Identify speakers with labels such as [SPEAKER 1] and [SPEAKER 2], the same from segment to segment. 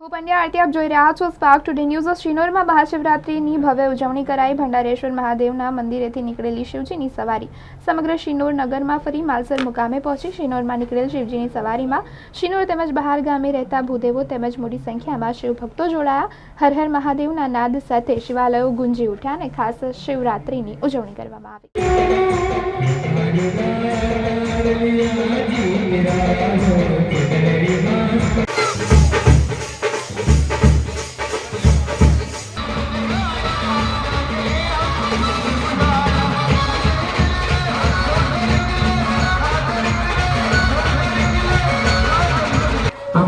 [SPEAKER 1] હું પંડ્યા આરતી આપ જોઈ રહ્યા છો સ્પાર્ક ટુડે ન્યૂઝ શ્રીનોરમાં મહાશિવરાત્રિની ભવ્ય ઉજવણી કરાઈ. ભંડારેશ્વર મહાદેવના મંદિરેથી નીકળેલી શિવજીની સવારી. સમગ્ર શ્રીનોર નગરમાં ફરી માલસર મુકામે પહોંચી શ્રીનોરમાં નીકળેલ શિવજીની સવારીમાં શ્રીનોર તેમજ બહાર ગામે રહેતા ભૂદેવો તેમજ મોટી સંખ્યામાં શિવભક્તો જોડાયા. હર હર મહાદેવના નાદ સાથે શિવાલયો ગુંજી ઉઠ્યા અને ખાસ શિવરાત્રિની ઉજવણી કરવામાં આવી.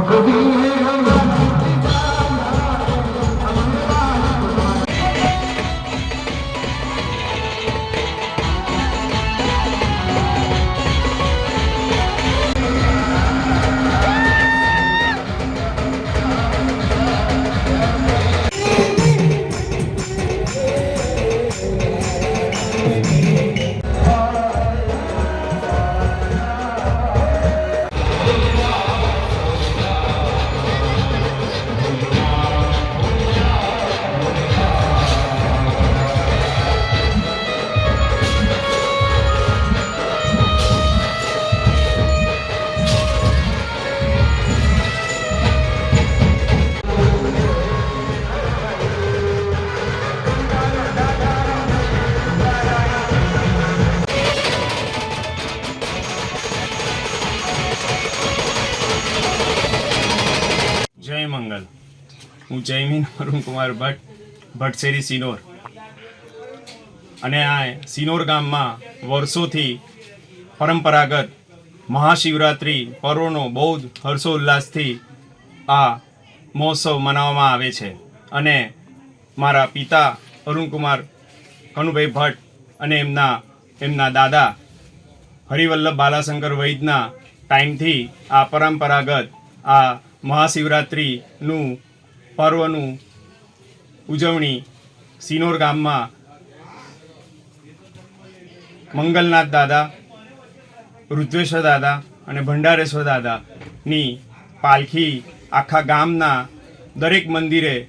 [SPEAKER 1] কবি।
[SPEAKER 2] જય મંગલ. હું જયમીન અરુણકુમાર ભટ્ટ, ભટસેરી સિનોર. અને આ સિનોર ગામમાં વર્ષોથી પરંપરાગત મહાશિવરાત્રિ પર્વનો બહુ જ હર્ષોલ્લાસથી આ મહોત્સવ મનાવવામાં આવે છે. અને મારા પિતા અરુણકુમાર કનુભાઈ ભટ્ટ અને એમના એમના દાદા હરિવલ્લભ બાલાશંકર વૈદના ટાઈમથી આ પરંપરાગત આ મહાશિવરાત્રિનું પર્વનું ઉજવણી સિનોર ગામમાં મંગલનાથ દાદા, રુદ્રેશ્વર દાદા અને ભંડારેશ્વર દાદાની પાલખી આખા ગામના દરેક મંદિરે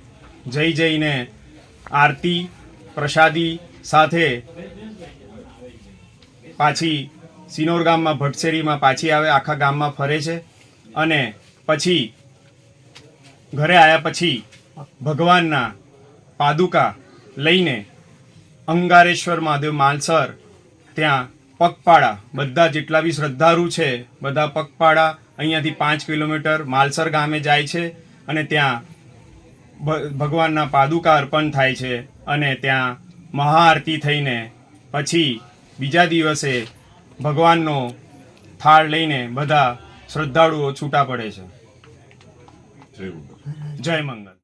[SPEAKER 2] જઈ જઈને આરતી, પ્રસાદી સાથે પાછી સિનોર ગામમાં ભટસેરીમાં પાછી આવે, આખા ગામમાં ફરે છે. અને પછી ઘરે આવ્યા પછી ભગવાનના પાદુકા લઈને અંગારેશ્વર મહાદેવ માલસર ત્યાં પગપાળા, બધા જેટલા બી શ્રદ્ધાળુ છે, બધા પગપાળા અહીંયાથી પાંચ કિલોમીટર માલસર ગામે જાય છે અને ત્યાં ભગવાનના પાદુકા અર્પણ થાય છે અને ત્યાં મહાઆરતી થઈને પછી બીજા દિવસે ભગવાનનો થાળ લઈને બધા શ્રદ્ધાળુઓ છૂટા પડે છે. જય મંગલ.